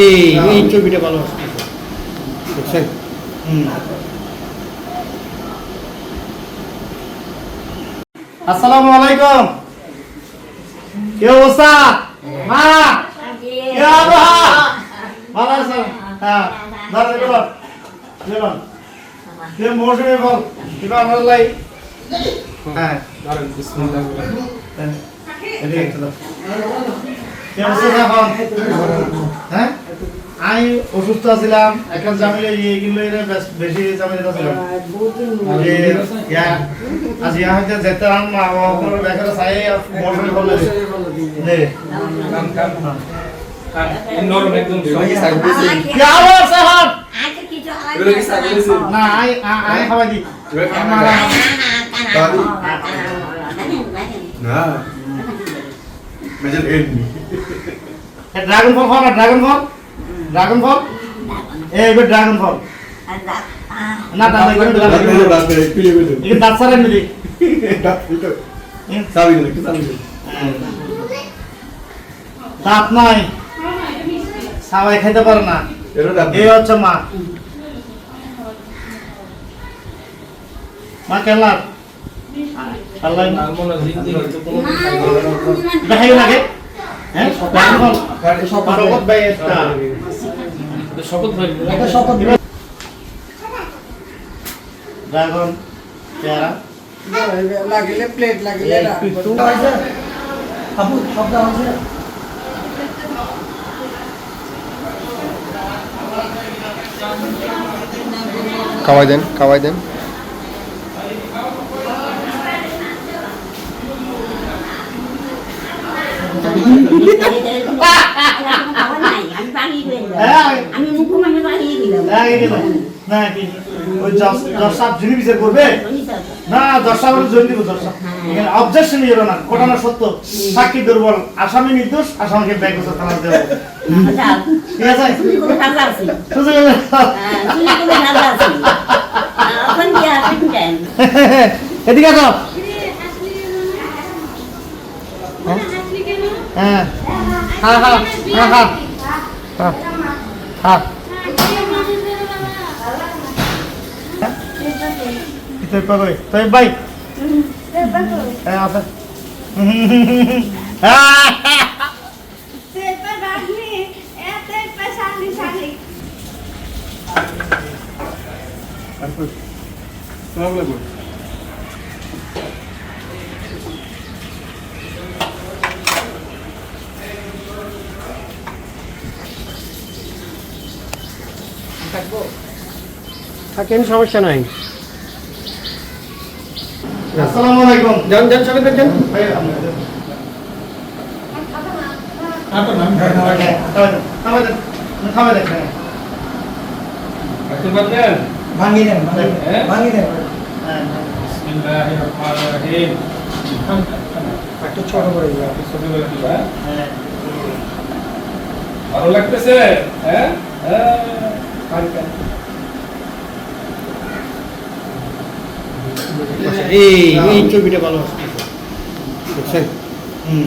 এই এই ছবিটা ভালো আসছে আসসালামু আলাইকুম। কি অবস্থা? মা! কি আবহাওয়া? ভালো আছেন? হ্যাঁ দাঁড়া দেখুন দেখুন কি মৌসুমি ফল কিবা আমার লাই। হ্যাঁ। এদিকে একটু দাও। হ্যাঁ আমি অসুস্থ ছিলাম একটা জামিলে এইগুলো বেশি জামিলে ছিলাম ইয়া আজ ইয়া হইতে যেতে রাম মা আমার বেকার সাই নে নরম একদম আমার না মেজর ড্রাগন ফল খাও না ড্রাগন ফল ড্রাগন ফল এই এবার ড্রাগন ফল না দাদা এখানে ফল এখানে দাঁত দিদি সাবি কি সাবি দাঁত নাই। সবাই খেতে পারে না। এই হচ্ছে মা। মা কেলার। আল্লাহ দেখাই লাগে হ্যাঁ? শপথ ভাই একটা। শপথ ভাই। একটা শপথ ড্রাগন পেয়ারা। লাগিলে প্লেট লাগিলে আপু শব্দ আছে। খাওয়াই দেন খাওয়াই দেন। আমি মুখোমুখি বাড়িয়ে দিলাম না এই দিল না কি ওই দশ দশ বিচার করবে না দশ সাত দিব দশ এখানে অবজেকশন ইয়ে না ঘটনা সত্য সাক্ষী দুর্বল আসামি নির্দোষ আসামিকে দেবো ঠিক আছে তুমি কোনো কাজ আছে সুযোগ হলে তুমি কোনো কাজ আছে এখন কি আসেন কেন এদিকে আসো হ্যাঁ হ্যাঁ হ্যাঁ হ্যাঁ হ্যাঁ। হ্যাঁ। হ্যাঁ। তুই পাবে তুই ভাই। হ্যাঁ থাকেন সমস্যা নাই। আসসালামু আলাইকুম। যান যান সবাই ভাঙি দেন হ্যাঁ? ভাঙি দেন হ্যাঁ একটু ছোট করে ছোট করে দিবা হ্যাঁ। ভালো লাগতেছে? হ্যাঁ? হ্যাঁ। এই এই ছবিটা ভালো আসছে বুঝছেন হুম।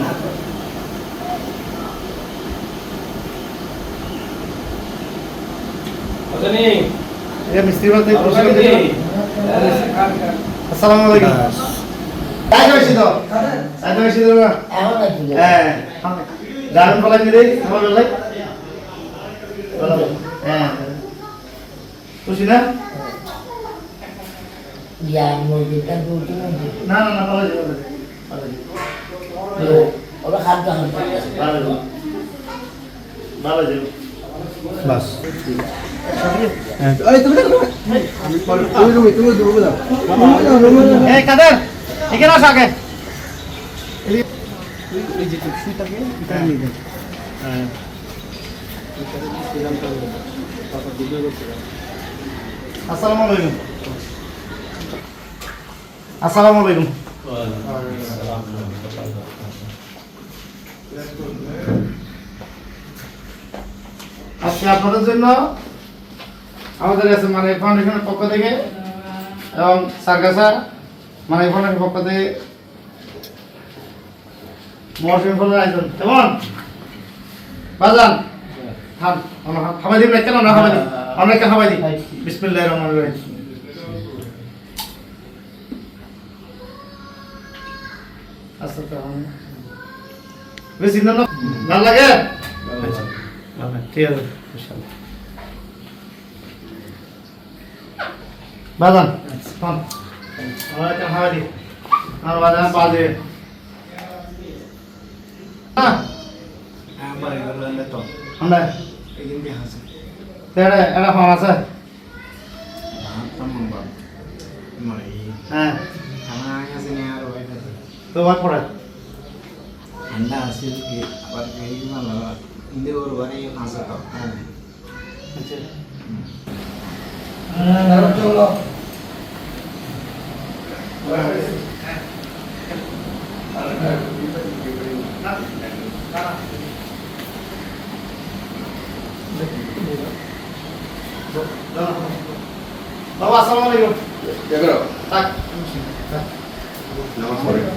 হ্যাঁ আসসালামু আলাইকুম। তো না হ্যাঁ। খুশি না? না না না ভালো যাবে ভালো যাবে বাস। এখানে আসো আগে। এই যে সুইটাকে এটা নিয়ে দেন হ্যাঁ। আসসালামু আলাইকুম আসসালামু আলাইকুম আজকে আপনাদের জন্য আমাদের কাছে মানে ফাউন্ডেশনের পক্ষ থেকে এবং সার্কাসা মানে ফাউন্ডেশনের পক্ষ থেকে মহসিন আয়োজন কেমন বাজান খান আমরা খাওয়াই দিই না কেন খাওয়াই দিই আমরা কে খাওয়াই দিই বিসমিল্লাহির রহমানির রহিম। ভালো লাগে? ঠিক আছে বাদান আমরা কে দিই। আর বাদান হ্যাঁ? এটা এটা ফার্ম আছে ভাবতাম বাবা মানে হ্যাঁ খানা আছে নি আর ওই তোমার পড়ে ঠান্ডা আছে কি আবার এই ভালো হিন্দি ওর বাড়ি pasamos, amigo. Yo creo. Tac. No,